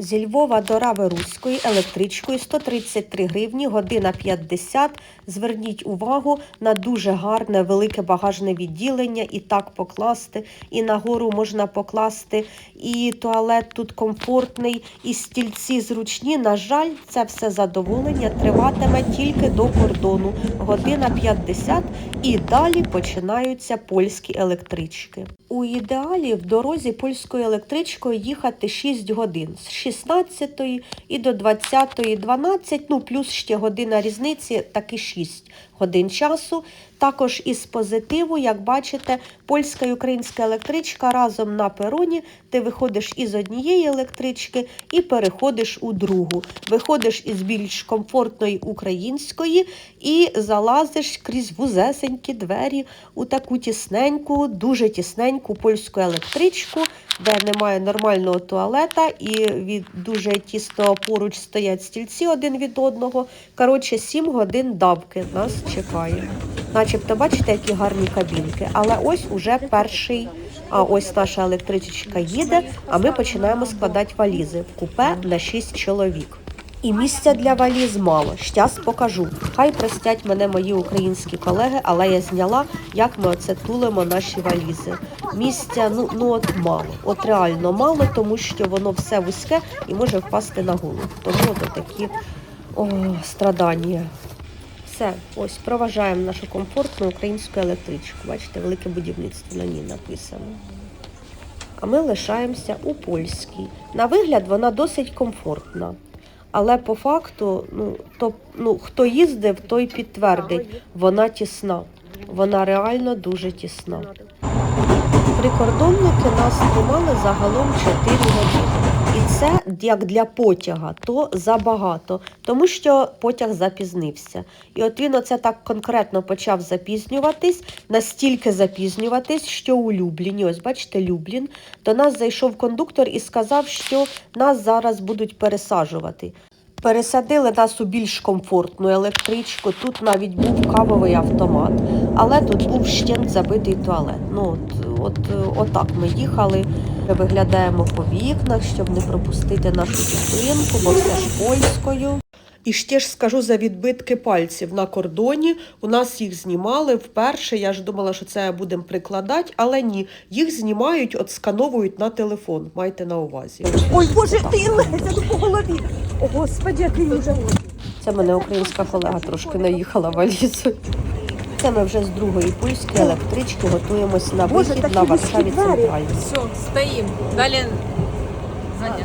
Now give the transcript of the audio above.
Зі Львова до Раверуської електричкою 133 гривні, година 50. Зверніть увагу на дуже гарне велике багажне відділення. І так покласти, і нагору можна покласти, і туалет тут комфортний, і стільці зручні. На жаль, це все задоволення триватиме тільки до кордону. Година 50 і далі починаються польські електрички. У ідеалі в дорозі польською електричкою їхати 6 годин з 16 і до 20, 12, ну плюс ще година різниці, таки 6 годин часу. Також із позитиву, як бачите, польська і українська електричка разом на пероні. Ти виходиш із однієї електрички і переходиш у другу. Виходиш із більш комфортної української і залазиш крізь вузесенькі двері у таку тісненьку, дуже тісненьку польську електричку, де немає нормального туалета, і від дуже тісно поруч стоять стільці один від одного. Коротше, 7 годин давки нас чекає. Начебто, бачите, які гарні кабінки. Але ось уже перший. А ось наша електричка їде, а ми починаємо складати валізи в купе на 6 чоловік. І місця для валіз мало. Щас покажу. Хай простять мене мої українські колеги, але я зняла, як ми оце тулимо наші валізи. Місця ну, ну от мало. От реально мало, тому що воно все вузьке і може впасти на голову. Тому от такі о, страдання. Все, ось проважаємо нашу комфортну українську електричку. Бачите, велике будівництво на ній написано. А ми лишаємося у польській. На вигляд вона досить комфортна. Але по факту, ну, то, ну, хто їздив, той підтвердить, вона тісна. Вона реально дуже тісна. Прикордонники нас тримали загалом 4 години. І це як для потяга, то забагато, тому що потяг запізнився. І от він оце так конкретно почав запізнюватись, настільки запізнюватись, що у Любліні, ось бачите, Люблін, до нас зайшов кондуктор і сказав, що нас зараз будуть пересаджувати. Пересадили нас у більш комфортну електричку. Тут навіть був кавовий автомат, але тут був ще забитий туалет. Ну от, от, отак ми їхали. Виглядаємо по вікнах, щоб не пропустити нашу зупинку, бо все ж польською. І ще ж скажу за відбитки пальців на кордоні. У нас їх знімали вперше. Я ж думала, що це будемо прикладати, але ні. Їх знімають, от скановують на телефон. Майте на увазі. Ой, Боже, ти Леся, ну по голові. О, Господи, який вже. Це мене українська колега трошки наїхала валізою. Це ми вже з другої польської електрички готуємося на вихід на Варшаві Центральній. Все, стоїмо. Далі заняття.